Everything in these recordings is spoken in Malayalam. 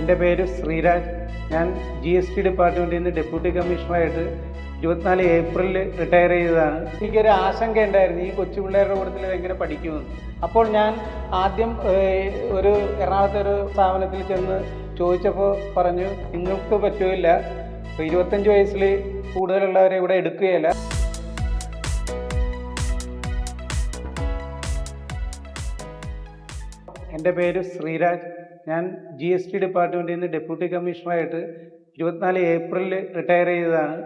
എന്റെ പേര് ശ്രീരാജ്. ഞാൻ ജി എസ് ടി ഡിപ്പാർട്ട്മെന്റിൽ നിന്ന് ഡെപ്യൂട്ടി കമ്മീഷണറായിട്ട് ഇരുപത്തിനാല് ഏപ്രിലിൽ റിട്ടയർ ചെയ്തതാണ്. എനിക്കൊരു ആശങ്ക ഉണ്ടായിരുന്നു. ഈ കൊച്ചു പിള്ളേരുടെ കൂട്ടത്തിൽ എങ്ങനെ പഠിക്കുമെന്ന്. അപ്പോൾ ഞാൻ ആദ്യം ഒരു എറണാകുളത്തെ ഒരു സ്ഥാപനത്തിൽ ചെന്ന് ചോദിച്ചപ്പോൾ പറഞ്ഞു നിങ്ങൾക്ക് പറ്റുമില്ല ഇരുപത്തഞ്ച് വയസ്സിൽ കൂടുതലുള്ളവരെ ഇവിടെ എടുക്കുകയില്ല. എന്റെ പേര് ശ്രീരാജ്. ഞാൻ ജി എസ് ടി ഡിപ്പാർട്ട്മെന്റിൽ നിന്ന് ഡെപ്യൂട്ടി കമ്മീഷണറായിട്ട് ഇരുപത്തിനാല് ഏപ്രിലിൽ റിട്ടയർ ചെയ്തതാണ്.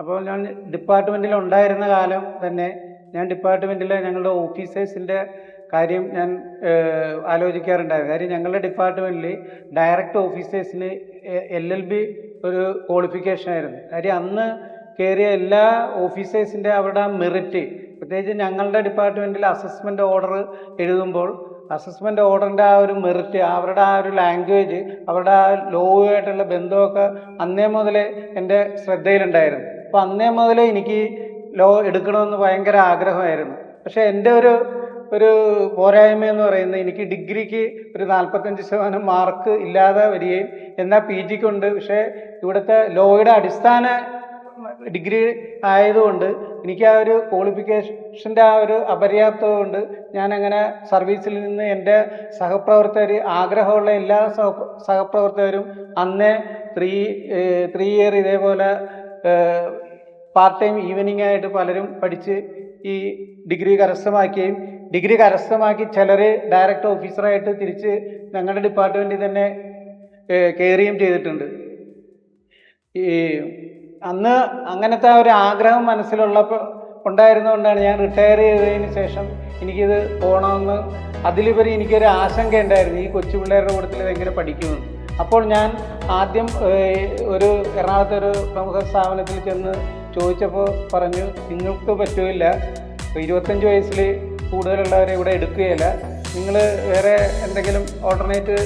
അപ്പോൾ ഞാൻ ഡിപ്പാർട്ട്മെന്റിൽ ഉണ്ടായിരുന്ന കാലം തന്നെ ഞാൻ ഡിപ്പാർട്ട്മെന്റിലെ ഞങ്ങളുടെ ഓഫീസേഴ്സിന്റെ കാര്യം ഞാൻ ആലോചിക്കാറുണ്ടായിരുന്നു. കാര്യം ഞങ്ങളുടെ ഡിപ്പാർട്ട്മെന്റിൽ ഡയറക്റ്റ് ഓഫീസേഴ്സിന് എൽ എൽ ബി ഒരു ക്വാളിഫിക്കേഷൻ ആയിരുന്നു. കാര്യം അന്ന് കയറിയ എല്ലാ ഓഫീസേഴ്സിന്റെ അവരുടെ മെറിറ്റ് പ്രത്യേകിച്ച് ഞങ്ങളുടെ ഡിപ്പാർട്ട്മെന്റിൽ അസസ്മെന്റ് ഓർഡർ എഴുതുമ്പോൾ അസസ്മെന്റ് ഓർഡറിന്റെ ആ ഒരു മെറിറ്റ് അവരുടെ ആ ഒരു ലാംഗ്വേജ് അവരുടെ ആ ലോവുമായിട്ടുള്ള ബന്ധമൊക്കെ അന്നേ മുതലേ എന്റെ ശ്രദ്ധയിലുണ്ടായിരുന്നു. അപ്പോൾ അന്നേ മുതലേ എനിക്ക് ലോ എടുക്കണമെന്ന് ഭയങ്കര ആഗ്രഹമായിരുന്നു. പക്ഷേ എന്റെ ഒരു ഒരു പോരായ്മ എന്ന് പറയുന്നത് എനിക്ക് ഡിഗ്രിക്ക് ഒരു നാൽപ്പത്തഞ്ച് ശതമാനം മാർക്ക് ഇല്ലാതെ വരികയും എന്നാൽ പി ജിക്കുണ്ട് പക്ഷേ ഇവിടുത്തെ ലോയുടെ അടിസ്ഥാന ഡിഗ്രി ആയതുകൊണ്ട് എനിക്ക് ആ ഒരു ക്വാളിഫിക്കേഷന്റെ ആ ഒരു അപര്യാപ്തത കൊണ്ട് ഞാൻ അങ്ങനെ സർവീസിൽ നിന്ന് എന്റെ സഹപ്രവർത്തകർ ആഗ്രഹമുള്ള എല്ലാ സഹ സഹപ്രവർത്തകരും അന്നേ ത്രീ ത്രീ ഇയർ ഇതേപോലെ പാർട്ട് ടൈം ഈവനിങ് ആയിട്ട് പലരും പഠിച്ച് ഈ ഡിഗ്രി കരസ്ഥമാക്കുകയും ഡിഗ്രി കരസ്ഥമാക്കി ചിലർ ഡയറക്റ്റ് ഓഫീസറായിട്ട് തിരിച്ച് ഞങ്ങളുടെ ഡിപ്പാർട്ട്മെന്റിൽ തന്നെ കയറുകയും ചെയ്തിട്ടുണ്ട്. ഈ അന്ന് അങ്ങനത്തെ ഒരു ആഗ്രഹം മനസ്സിലുള്ളപ്പോൾ ഉണ്ടായിരുന്നുകൊണ്ടാണ് ഞാൻ റിട്ടയർ ചെയ്തതിന് ശേഷം എനിക്കിത് പോകണമെന്ന് അതിലുപരി എനിക്കൊരു ആശങ്ക ഉണ്ടായിരുന്നു. ഈ കൊച്ചു പിള്ളേരുടെ കൂട്ടത്തിൽ ഇതെങ്ങനെ പഠിക്കുമെന്ന്. അപ്പോൾ ഞാൻ ആദ്യം ഒരു എറണാകുളത്തെ ഒരു പ്രമുഖ സ്ഥാപനത്തിൽ ചെന്ന് ചോദിച്ചപ്പോൾ പറഞ്ഞു നിങ്ങൾക്ക് പറ്റുമില്ല ഇപ്പോൾ ഇരുപത്തഞ്ച് വയസ്സിൽ കൂടുതലുള്ളവരെ ഇവിടെ എടുക്കുകയില്ല. നിങ്ങൾ വേറെ എന്തെങ്കിലും ഓൾട്ടർനേറ്റ്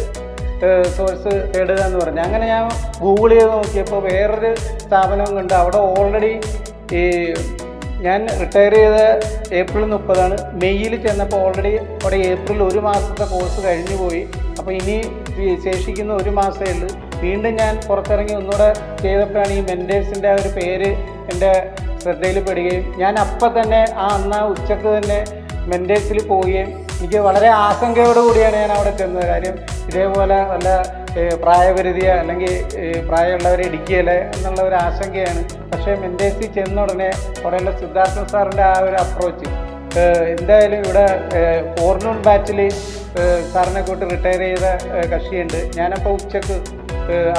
സോഴ്സ് തേടുക എന്ന് പറഞ്ഞു. അങ്ങനെ ഞാൻ ഗൂഗിൾ ചെയ്ത് നോക്കിയപ്പോൾ വേറൊരു സ്ഥാപനം കണ്ട് അവിടെ ഓൾറെഡി ഈ ഞാൻ റിട്ടയർ ചെയ്ത ഏപ്രിൽ മുപ്പതാണ്. മെയ്യിൽ ചെന്നപ്പോൾ ഓൾറെഡി അവിടെ ഏപ്രിൽ ഒരു മാസത്തെ കോഴ്സ് കഴിഞ്ഞു പോയി. അപ്പോൾ ഇനി ശേഷിക്കുന്ന ഒരു മാസമേ ഉള്ളൂ. വീണ്ടും ഞാൻ പുറത്തിറങ്ങി ഒന്നുകൂടെ ചെയ്തപ്പോഴാണ് ഈ മെന്റേഴ്സിന്റെ ആ ഒരു പേര് എന്റെ ശ്രദ്ധയിൽ പെടുകയും ഞാൻ അപ്പം തന്നെ ആ അന്ന് ഉച്ചയ്ക്ക് തന്നെ മെന്റേഴ്സിൽ പോവുകയും എനിക്ക് വളരെ ആശങ്കയോട് കൂടിയാണ് ഞാൻ അവിടെ ചെന്നത്. കാര്യം ഇതേപോലെ നല്ല പ്രായപരിധിയ അല്ലെങ്കിൽ പ്രായമുള്ളവരെ ഇടിക്കുകയല്ലേ എന്നുള്ള ഒരു ആശങ്കയാണ്. പക്ഷേ മെൻഡേസി ചെന്ന ഉടനെ അവിടെയുള്ള സിദ്ധാർത്ഥ സാറിന്റെ ആ ഒരു അപ്രോച്ച് എന്തായാലും ഇവിടെ ഫോർനൂൺ ബാച്ചിൽ സാറിനെ കൂട്ട് റിട്ടയർ ചെയ്ത കക്ഷിയുണ്ട്. ഞാനപ്പോൾ ഉച്ചയ്ക്ക്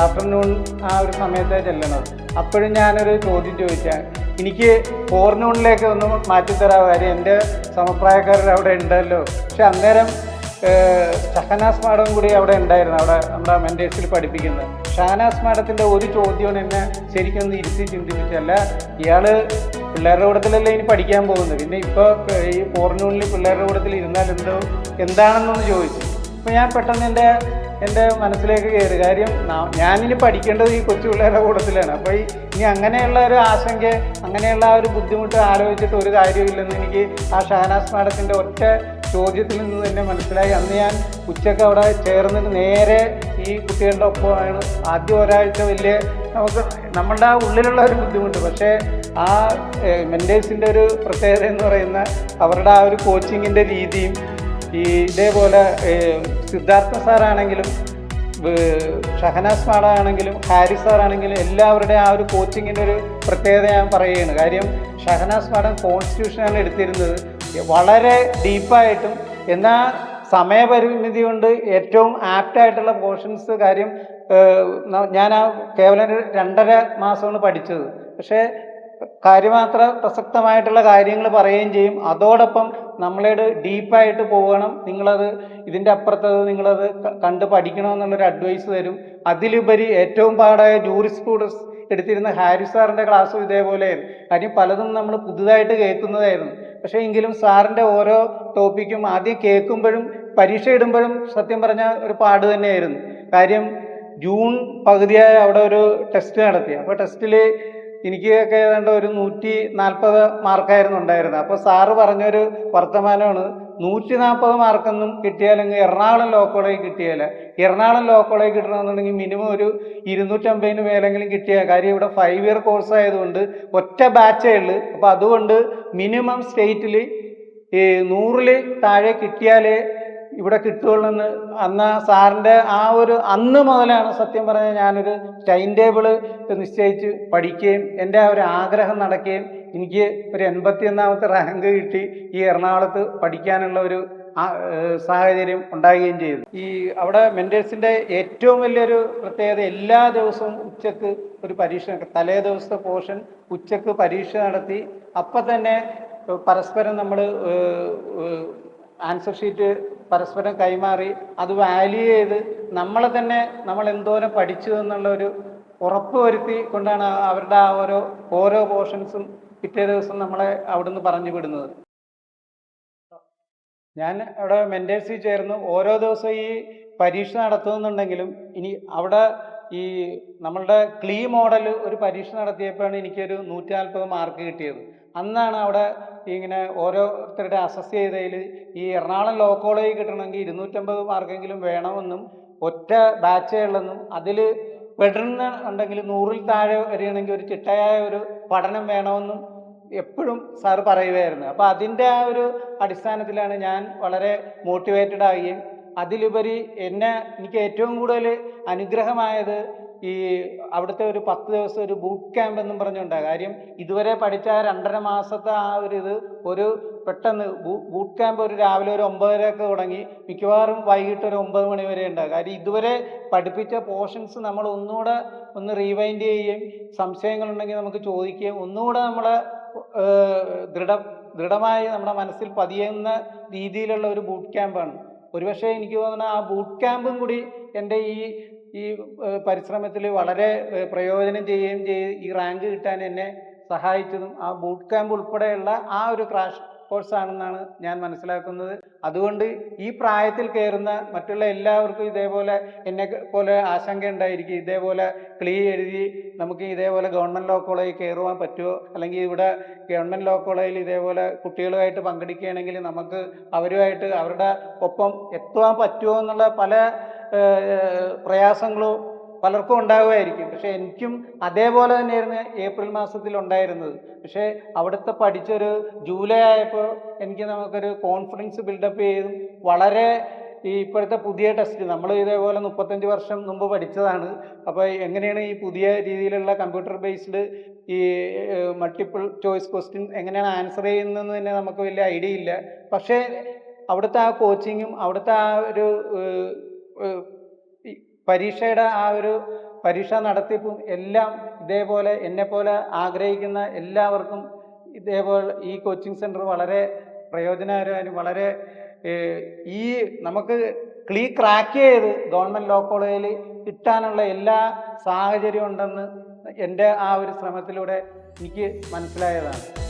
ആഫ്റ്റർനൂൺ ആ ഒരു സമയത്തേ ചെല്ലണത്. അപ്പോഴും ഞാനൊരു ചോദ്യം ചോദിച്ചാൽ എനിക്ക് ഫോറിനോണിലേക്ക് ഒന്ന് മാറ്റിത്തരാ. കാര്യം എന്റെ സമപ്രായക്കാരർ അവിടെ ഉണ്ടല്ലോ. പക്ഷെ അന്നേരം ഷഹനാസ് മാഡം കൂടി അവിടെ ഉണ്ടായിരുന്നു. അവിടെ നമ്മുടെ മെന്റേഴ്സിൽ പഠിപ്പിക്കുന്നത്. ഷഹനാസ് മാഡത്തിന്റെ ഒരു ചോദ്യമാണ് എന്നെ ശരിക്കും ഒന്ന് ഇരുത്തി ചിന്തിപ്പിച്ചല്ല ഇയാൾ പിള്ളേരുടെ കൂടത്തിലല്ലേ ഇനി പഠിക്കാൻ പോകുന്നത്? പിന്നെ ഇപ്പോൾ ഈ ഫോർനൂണിൽ പിള്ളേരുടെ കൂടത്തിൽ ഇരുന്നാൽ എന്തോ എന്താണെന്നൊന്ന് ചോദിച്ചു. അപ്പോൾ ഞാൻ പെട്ടെന്ന് എന്റെ എന്റെ മനസ്സിലേക്ക് കയറി. കാര്യം ഞാനിനി പഠിക്കേണ്ടത് ഈ കൊച്ചു പിള്ളേരുടെ കൂട്ടത്തിലാണ്. അപ്പോൾ ഈ ഇനി അങ്ങനെയുള്ള ഒരു ആശങ്ക അങ്ങനെയുള്ള ആ ഒരു ബുദ്ധിമുട്ട് ആലോചിച്ചിട്ട് ഒരു കാര്യമില്ലെന്ന് എനിക്ക് ആ ഷഹനാസ് മാഡത്തിന്റെ ഒറ്റ ചോദ്യത്തിൽ നിന്ന് തന്നെ മനസ്സിലായി. അന്ന് ഞാൻ ഉച്ചയ്ക്ക് അവിടെ ചേർന്നിട്ട് നേരെ ഈ കുട്ടികളുടെ ഒപ്പമാണ്. ആദ്യം ഒരാഴ്ച വലിയ നമുക്ക് നമ്മളുടെ ആ ഉള്ളിലുള്ള ഒരു ബുദ്ധിമുട്ട്. പക്ഷേ ആ മെന്റേഴ്സിന്റെ ഒരു പ്രത്യേകത എന്ന് പറയുന്ന അവരുടെ ആ ഒരു കോച്ചിങ്ങിന്റെ രീതിയും ഈ ഇതേപോലെ സിദ്ധാർത്ഥ സാറാണെങ്കിലും ഷഹനാസ് മാഡാണെങ്കിലും ഹാരിസ് സാറാണെങ്കിലും എല്ലാവരുടെയും ആ ഒരു കോച്ചിങ്ങിന്റെ ഒരു പ്രത്യേകത ഞാൻ പറയുകയാണ്. കാര്യം ഷഹനാസ് മാഡം കോൺസ്റ്റിറ്റ്യൂഷനാണ് എടുത്തിരുന്നത്. വളരെ ഡീപ്പായിട്ടും എന്നാൽ സമയപരിമിതി കൊണ്ട് ഏറ്റവും ആപ്റ്റായിട്ടുള്ള പോർഷൻസ് കാര്യം ഞാൻ ആ കേവലം രണ്ടര മാസമാണ് പഠിച്ചത്. പക്ഷേ കാര്യമാത്ര പ്രസക്തമായിട്ടുള്ള കാര്യങ്ങൾ പറയുകയും ചെയ്യും. അതോടൊപ്പം നമ്മളോട് ഡീപ്പായിട്ട് പോകണം. നിങ്ങളത് ഇതിന്റെ അപ്പുറത്തത് നിങ്ങളത് കണ്ട് പഠിക്കണമെന്നുള്ളൊരു അഡ്വൈസ് തരും. അതിലുപരി ഏറ്റവും പാടായ ജൂറിസ്പ്രൂഡൻസ് എടുത്തിരുന്ന ഹാരി സാറിന്റെ ക്ലാസ്സും ഇതേപോലെയായിരുന്നു. കാര്യം പലതും നമ്മൾ പുതുതായിട്ട് കേൾക്കുന്നതായിരുന്നു. പക്ഷേ എങ്കിലും സാറിന്റെ ഓരോ ടോപ്പിക്കും ആദ്യം കേൾക്കുമ്പോഴും പരീക്ഷ ഇടുമ്പോഴും സത്യം പറഞ്ഞാൽ ഒരു പാട് തന്നെയായിരുന്നു. കാര്യം ജൂൺ പകുതിയായ അവിടെ ഒരു ടെസ്റ്റ് നടത്തി. അപ്പോൾ ടെസ്റ്റിൽ എനിക്കൊക്കെ ഏതാണ്ട് ഒരു നൂറ്റി നാൽപ്പത് മാർക്കായിരുന്നു ഉണ്ടായിരുന്നത്. അപ്പോൾ സാറ് പറഞ്ഞൊരു വർത്തമാനമാണ് നൂറ്റി നാൽപ്പത് മാർക്കൊന്നും കിട്ടിയാലെങ്കിൽ എറണാകുളം ലോ കോളേജ് കിട്ടിയാൽ എറണാകുളം ലോ കോളേജ് കിട്ടണമെന്നുണ്ടെങ്കിൽ മിനിമം ഒരു ഇരുന്നൂറ്റമ്പതിന് മേലെങ്കിലും കിട്ടിയ കാര്യം ഇവിടെ ഫൈവ് ഇയർ കോഴ്സ് ആയതുകൊണ്ട് ഒറ്റ ബാച്ചേ ഉള്ളൂ. അപ്പോൾ അതുകൊണ്ട് മിനിമം സ്റ്റേറ്റിൽ നൂറിൽ താഴെ കിട്ടിയാലേ ഇവിടെ കിട്ടുകയുള്ളൂ എന്ന് അന്ന് സാറിന്റെ ആ ഒരു അന്ന് മുതലാണ് സത്യം പറഞ്ഞാൽ ഞാനൊരു ടൈം ടേബിൾ നിശ്ചയിച്ച് പഠിക്കുകയും എന്റെ ആ ഒരു ആഗ്രഹം നടക്കുകയും എനിക്ക് ഒരു എൺപത്തി ഒന്നാമത്തെ റാങ്ക് കിട്ടി ഈ എറണാകുളത്ത് പഠിക്കാനുള്ള ഒരു സാഹചര്യം ഉണ്ടാകുകയും ചെയ്തു. ഈ അവിടെ മെന്റേഴ്സിന്റെ ഏറ്റവും വലിയൊരു പ്രത്യേകത എല്ലാ ദിവസവും ഉച്ചയ്ക്ക് ഒരു പരീക്ഷ തലേ ദിവസത്തെ പോർഷൻ ഉച്ചയ്ക്ക് പരീക്ഷ നടത്തി അപ്പം തന്നെ പരസ്പരം നമ്മൾ ആൻസർ ഷീറ്റ് പരസ്പരം കൈമാറി അത് വാല്യൂ ചെയ്ത് നമ്മളെ തന്നെ നമ്മൾ എന്തോരം പഠിച്ചു എന്നുള്ള ഒരു ഉറപ്പ് വരുത്തി കൊണ്ടാണ് അവരുടെ ആ ഓരോ ഓരോ പോർഷൻസും പിറ്റേ ദിവസം നമ്മളെ അവിടുന്ന് പറഞ്ഞു വിടുന്നത്. ഞാൻ അവിടെ മെന്റേഴ്സിൽ ചേർന്ന് ഓരോ ദിവസവും ഈ പരീക്ഷ നടത്തുന്നുണ്ടെങ്കിലും ഇനി അവിടെ ഈ നമ്മളുടെ ക്ലീ മോഡൽ ഒരു പരീക്ഷ നടത്തിയപ്പോഴാണ് എനിക്കൊരു നൂറ്റി നാൽപ്പത് മാർക്ക് കിട്ടിയത്. അന്നാണ് അവിടെ ഇങ്ങനെ ഓരോരുത്തരുടെ അസസ് ചെയ്തതിൽ ഈ എറണാകുളം ലോ കോളേജ് കിട്ടണമെങ്കിൽ ഇരുന്നൂറ്റമ്പത് മാർക്കെങ്കിലും വേണമെന്നും ഒറ്റ ബാച്ചേ ഉള്ളെന്നും അതിൽ പെടുന്ന ഉണ്ടെങ്കിൽ നൂറിൽ താഴെ വരികയാണെങ്കിൽ ഒരു ചിട്ടയായ ഒരു പഠനം വേണമെന്നും എപ്പോഴും സാർ പറയുമായിരുന്നു അപ്പോൾ അതിന്റെ ആ ഒരു അടിസ്ഥാനത്തിലാണ് ഞാൻ വളരെ മോട്ടിവേറ്റഡ് ആകുകയും അതിലുപരി എന്നെ എനിക്ക് ഏറ്റവും കൂടുതൽ അനുഗ്രഹമായത് ഈ അവിടുത്തെ ഒരു പത്ത് ദിവസം ഒരു ബൂട്ട് ക്യാമ്പ് എന്നും പറഞ്ഞുകൊണ്ടാണ് കാര്യം ഇതുവരെ പഠിച്ച രണ്ടര മാസത്തെ ആ ഒരു ഇത് ഒരു പെട്ടെന്ന് ബൂട്ട് ക്യാമ്പ് ഒരു രാവിലെ ഒരു ഒമ്പതരയൊക്കെ തുടങ്ങി മിക്കവാറും വൈകിട്ട് ഒരു ഒമ്പത് മണി വരെ ഉണ്ടാകും കാര്യം ഇതുവരെ പഠിപ്പിച്ച പോർഷൻസ് നമ്മൾ ഒന്നുകൂടെ ഒന്ന് റീവൈൻഡ് ചെയ്യുകയും സംശയങ്ങളുണ്ടെങ്കിൽ നമുക്ക് ചോദിക്കുകയും ഒന്നുകൂടെ നമ്മളെ ദൃഢ ദൃഢമായി നമ്മുടെ മനസ്സിൽ പതിയുന്ന രീതിയിലുള്ള ഒരു ബൂട്ട് ക്യാമ്പാണ് ഒരുപക്ഷെ എനിക്ക് തോന്നുന്നത് ആ ബൂട്ട് ക്യാമ്പും കൂടി എന്റെ ഈ ഈ പരിശ്രമത്തിൽ വളരെ പ്രയോജനം ചെയ്യുകയും ചെയ്ത് ഈ റാങ്ക് കിട്ടാൻ എന്നെ സഹായിച്ചതും ആ ബൂട്ട് ക്യാമ്പ് ഉൾപ്പെടെയുള്ള ആ ഒരു ക്രാഷ് കോഴ്സാണെന്നാണ് ഞാൻ മനസ്സിലാക്കുന്നത്. അതുകൊണ്ട് ഈ പ്രായത്തിൽ കയറുന്ന മറ്റുള്ള എല്ലാവർക്കും ഇതേപോലെ എന്നെ പോലെ ആശങ്ക ഉണ്ടായിരിക്കും ഇതേപോലെ ക്ലീ എഴുതി നമുക്ക് ഇതേപോലെ ഗവൺമെന്റ് ലോ കോളേജിൽ കയറുവാൻ പറ്റുമോ അല്ലെങ്കിൽ ഇവിടെ ഗവൺമെന്റ് ലോ കോളേജിൽ ഇതേപോലെ കുട്ടികളുമായിട്ട് പങ്കെടുക്കുകയാണെങ്കിൽ നമുക്ക് അവരുമായിട്ട് അവരുടെ ഒപ്പം എത്തുവാൻ പറ്റുമോ എന്നുള്ള പല പ്രയാസങ്ങളും പലർക്കും ഉണ്ടാകുമായിരിക്കും പക്ഷെ എനിക്കും അതേപോലെ തന്നെയായിരുന്നു ഏപ്രിൽ മാസത്തിൽ ഉണ്ടായിരുന്നത്. പക്ഷേ അവിടുത്തെ പഠിച്ചൊരു ജൂലൈ ആയപ്പോൾ എനിക്ക് നമുക്കൊരു കോൺഫിഡൻസ് ബിൽഡപ്പ് ചെയ്തും വളരെ ഈ ഇപ്പോഴത്തെ പുതിയ ടെസ്റ്റ്. നമ്മൾ ഇതേപോലെ മുപ്പത്തഞ്ച് വർഷം മുമ്പ് പഠിച്ചതാണ്. അപ്പോൾ എങ്ങനെയാണ് ഈ പുതിയ രീതിയിലുള്ള കമ്പ്യൂട്ടർ ബേസ്ഡ് ഈ മൾട്ടിപ്പിൾ ചോയ്സ് ക്വസ്റ്റ്യൻ എങ്ങനെയാണ് ആൻസർ ചെയ്യുന്നതെന്ന് തന്നെ നമുക്ക് വലിയ ഐഡിയ ഇല്ല. പക്ഷേ അവിടുത്തെ ആ കോച്ചിങ്ങും അവിടുത്തെ ആ ഒരു പരീക്ഷയുടെ ആ ഒരു പരീക്ഷ നടത്തിപ്പും എല്ലാം ഇതേപോലെ എന്നെപ്പോലെ ആഗ്രഹിക്കുന്ന എല്ലാവർക്കും ഇതേപോലെ ഈ കോച്ചിങ് സെന്റർ വളരെ പ്രയോജനകരമായും വളരെ ഈ നമുക്ക് ക്ലീ ക്രാക്ക് ചെയ്ത് ഗവൺമെന്റ് ലോ കോളേജിൽ കിട്ടാനുള്ള എല്ലാ സാഹചര്യവും ഉണ്ടെന്ന് എന്റെ ആ ഒരു ശ്രമത്തിലൂടെ എനിക്ക് മനസ്സിലായതാണ്.